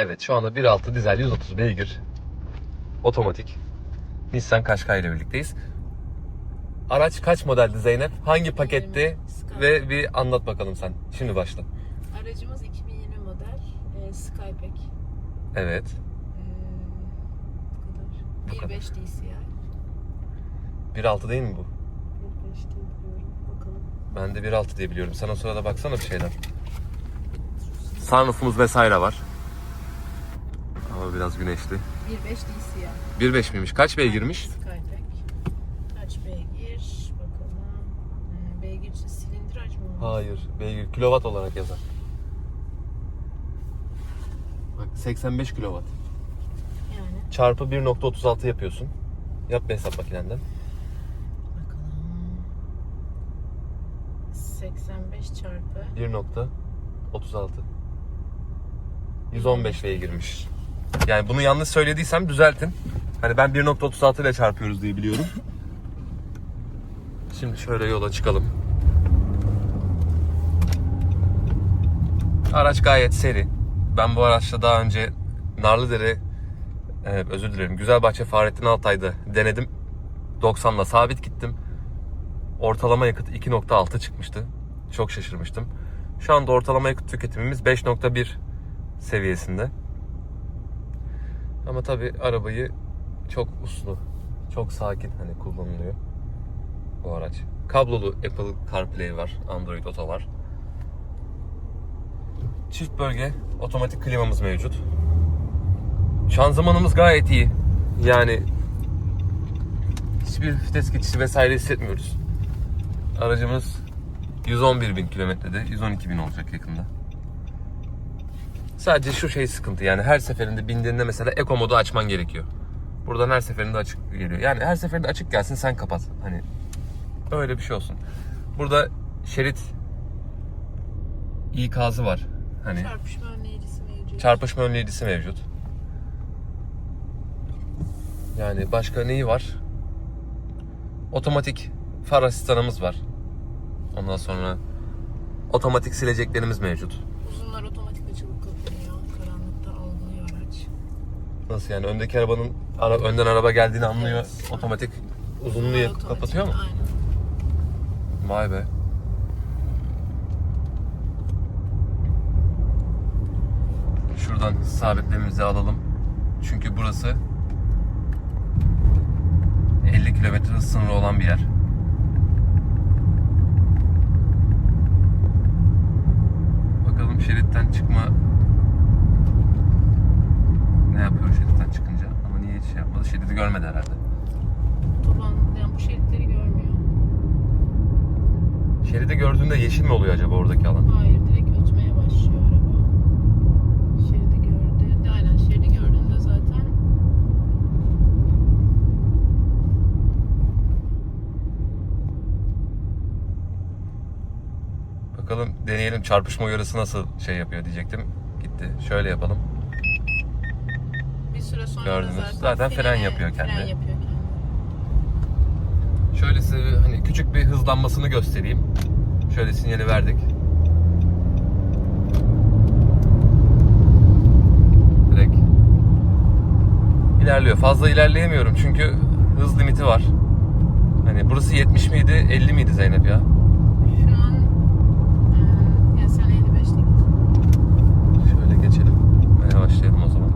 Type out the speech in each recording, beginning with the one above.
Evet şu anda 1.6 dizel 130 beygir otomatik Nissan Qashqai ile birlikteyiz. Araç kaç modeldi Zeynep? Hangi paketti? Sky. Ve bir anlat bakalım sen. Şimdi başla. Aracımız 2020 model e, Skypack. Evet. E, bu Bu kadar. kadar. 1.5 DCI. 1.6 değil mi bu? 1.5 diye biliyorum. Bakalım. Ben de 1.6 diye biliyorum. Sen o sırada baksana bir şeyden. Sunroofumuz vesaire var. Biraz güneşli. 1.5 DCI. 1.5 miymiş? Kaç beygirmiş? Skypack. Kaç beygir? Bakalım. Hmm, beygir için mı? Hayır. Beygir kilowatt olarak yazar. Bak 85 kilowatt. Yani. Çarpı 1.36 yapıyorsun. Yap bir hesap makinenden. Bakalım. 85 çarpı 1.36 115 beygirmiş. Yani bunu yanlış söylediysem düzeltin. Hani ben 1.36 ile çarpıyoruz diye biliyorum. Şimdi şöyle yola çıkalım. Araç gayet seri. Ben bu araçla daha önce Narlıdere e, özür dilerim Güzelbahçe Fahrettin Altay'da denedim. 90'la sabit gittim. Ortalama yakıt 2.6 çıkmıştı. Çok şaşırmıştım. Şu anda ortalama yakıt tüketimimiz 5.1 seviyesinde. Ama tabi arabayı çok uslu, çok sakin hani kullanılıyor bu araç. Kablolu Apple CarPlay var, Android Auto var. Çift bölge otomatik klimamız mevcut. Şanzımanımız gayet iyi. Yani hiçbir vites geçişi vesaire hissetmiyoruz. Aracımız 111 bin kilometrede, 112 bin olacak yakında. Sadece şu şey sıkıntı yani her seferinde bindiğinde mesela Eco modu açman gerekiyor. Buradan her seferinde açık geliyor. Yani her seferinde açık gelsin sen kapat. Hani öyle bir şey olsun. Burada şerit ikazı var. Hani çarpışma önleyicisi mevcut. çarpışma önleyicisi mevcut. Yani başka neyi var? Otomatik far asistanımız var. Ondan sonra otomatik sileceklerimiz mevcut. Uzunlar Nasıl yani öndeki arabanın ara, önden araba geldiğini anlıyor. Evet. Otomatik uzunluğu yakıp otomatik, kapatıyor mu? Aynen. Vay be. Şuradan sabitlememizi alalım. Çünkü burası 50 kilometre hız sınırı olan bir yer. Bakalım şeritten çıkma ne yapıyor şeritten çıkınca ama niye hiç şey yapmadı şeridi görmedi herhalde. Otoban, yani bu şeritleri görmüyor. Şeridi gördüğünde yeşil mi oluyor acaba oradaki alan? Hayır, direkt ötmeye başlıyor araba. Şeridi gördüğünde, aynen şeridi gördüğünde zaten Bakalım deneyelim çarpışma uyarısı nasıl şey yapıyor diyecektim. Gitti. Şöyle yapalım. Süre sonra Gördünüz. zaten, Zaten fren yapıyor kendi. Fren yapıyor kendi. Şöyle size hani küçük bir hızlanmasını göstereyim. Şöyle sinyali verdik. Direkt ilerliyor. Fazla ilerleyemiyorum çünkü hız limiti var. Hani burası 70 miydi, 50 miydi Zeynep ya? Şu an eee ya sen 55'te git. Şöyle geçelim ve yavaşlayalım o zaman.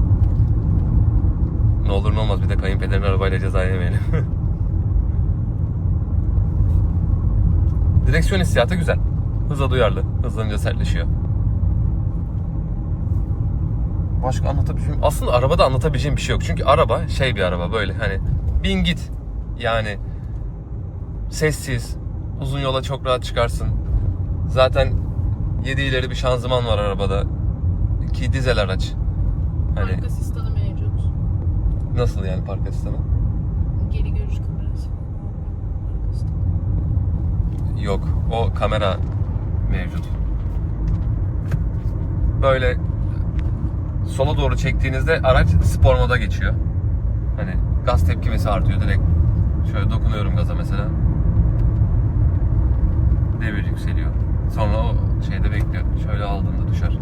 Ne olur ne olmaz bir de kayınpederin arabayla ceza yemeyelim. Direksiyon hissiyatı güzel. Hıza duyarlı. Hızlanınca sertleşiyor. Başka anlatabileceğim... Aslında arabada anlatabileceğim bir şey yok. Çünkü araba şey bir araba böyle hani bin git. Yani sessiz. Uzun yola çok rahat çıkarsın. Zaten 7 ileri bir şanzıman var arabada. Ki dizel araç. Hani Park asistanı mevcut. nasıl yani park asistanı? Geri görüş kamerası. Park asistanı. Yok. O kamera mevcut. Böyle sola doğru çektiğinizde araç spor moda geçiyor. Hani gaz tepkimesi artıyor direkt. Şöyle dokunuyorum gaza mesela. Devir yükseliyor. Sonra o şeyde bekliyor. Şöyle aldığında düşer.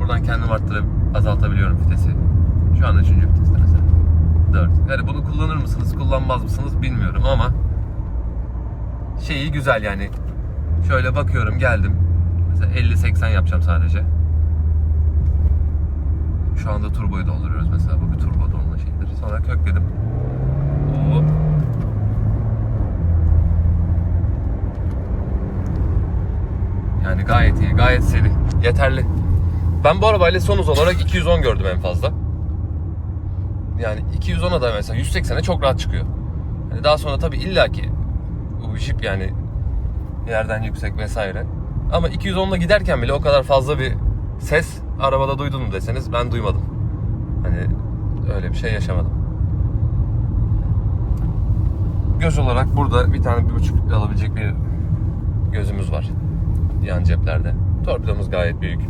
Buradan kendim arttırıp azaltabiliyorum vitesi. Şu anda 3. viteste mesela. 4. Yani bunu kullanır mısınız, kullanmaz mısınız bilmiyorum ama şeyi güzel yani. Şöyle bakıyorum geldim. Mesela 50-80 yapacağım sadece. Şu anda turboyu dolduruyoruz mesela. Bu bir turbo dolma şeyidir. Sonra kökledim. Oo. Yani gayet iyi, gayet seri. Yeterli. Ben bu arabayla son hız olarak 210 gördüm en fazla. Yani 210'a da mesela 180'e çok rahat çıkıyor. Hani daha sonra tabii illaki bu Jeep yani yerden yüksek vesaire. Ama 210'la giderken bile o kadar fazla bir ses arabada duydun mu deseniz ben duymadım. Hani öyle bir şey yaşamadım. Göz olarak burada bir tane bir buçuk alabilecek bir gözümüz var. Yan ceplerde. Torpidomuz gayet büyük.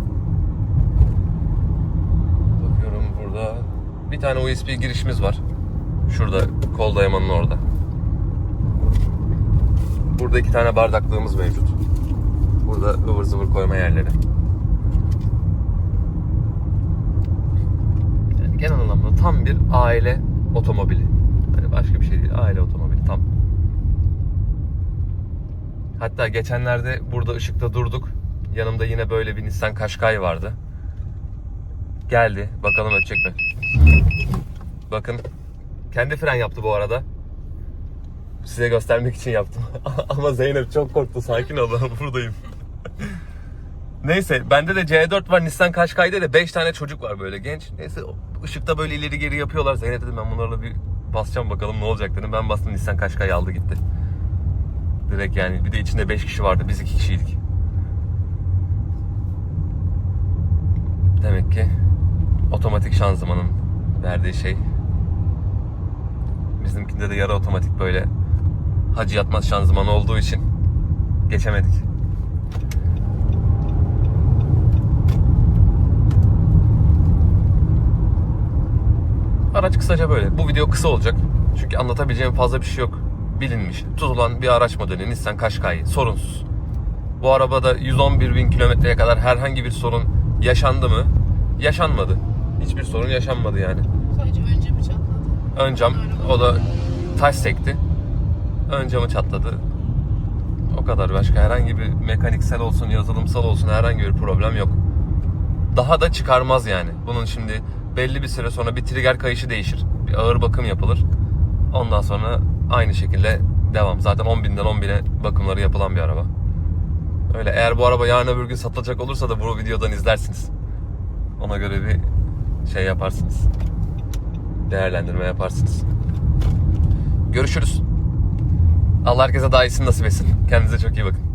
Bakıyorum burada bir tane USB girişimiz var. Şurada kol dayamanın orada. Burada iki tane bardaklığımız mevcut. Burada ıvır zıvır koyma yerleri. Yani genel anlamda tam bir aile otomobili. Hani başka bir şey değil. Aile otomobili tam. Hatta geçenlerde burada ışıkta durduk. Yanımda yine böyle bir Nissan Qashqai vardı. Geldi. Bakalım ötecek mi? Bakın. Kendi fren yaptı bu arada. Size göstermek için yaptım. Ama Zeynep çok korktu. Sakin ol ben buradayım. Neyse bende de C4 var. Nissan Qashqai'de de 5 tane çocuk var böyle genç. Neyse ışıkta böyle ileri geri yapıyorlar. Zeynep dedim ben bunlarla bir basacağım bakalım ne olacak dedim. Ben bastım Nissan Qashqai aldı gitti. Direkt yani bir de içinde 5 kişi vardı. Biz 2 kişiydik. Demek ki otomatik şanzımanın verdiği şey. Bizimkinde de yarı otomatik böyle hacı yatmaz şanzıman olduğu için geçemedik. Araç kısaca böyle. Bu video kısa olacak. Çünkü anlatabileceğim fazla bir şey yok. Bilinmiş, tutulan bir araç modeli Nissan Qashqai. Sorunsuz. Bu arabada 111 bin kilometreye kadar herhangi bir sorun yaşandı mı? Yaşanmadı. Hiçbir sorun yaşanmadı yani. Sadece önce mi çatladı? Ön cam o da taş sekti. Ön camı çatladı. O kadar başka herhangi bir mekaniksel olsun, yazılımsal olsun herhangi bir problem yok. Daha da çıkarmaz yani. Bunun şimdi belli bir süre sonra bir trigger kayışı değişir. Bir ağır bakım yapılır. Ondan sonra aynı şekilde devam. Zaten 10 binden 10 bine bakımları yapılan bir araba. Öyle eğer bu araba yarın öbür gün satılacak olursa da bu videodan izlersiniz. Ona göre bir şey yaparsınız. Değerlendirme yaparsınız. Görüşürüz. Allah herkese daha iyisini nasip etsin. Kendinize çok iyi bakın.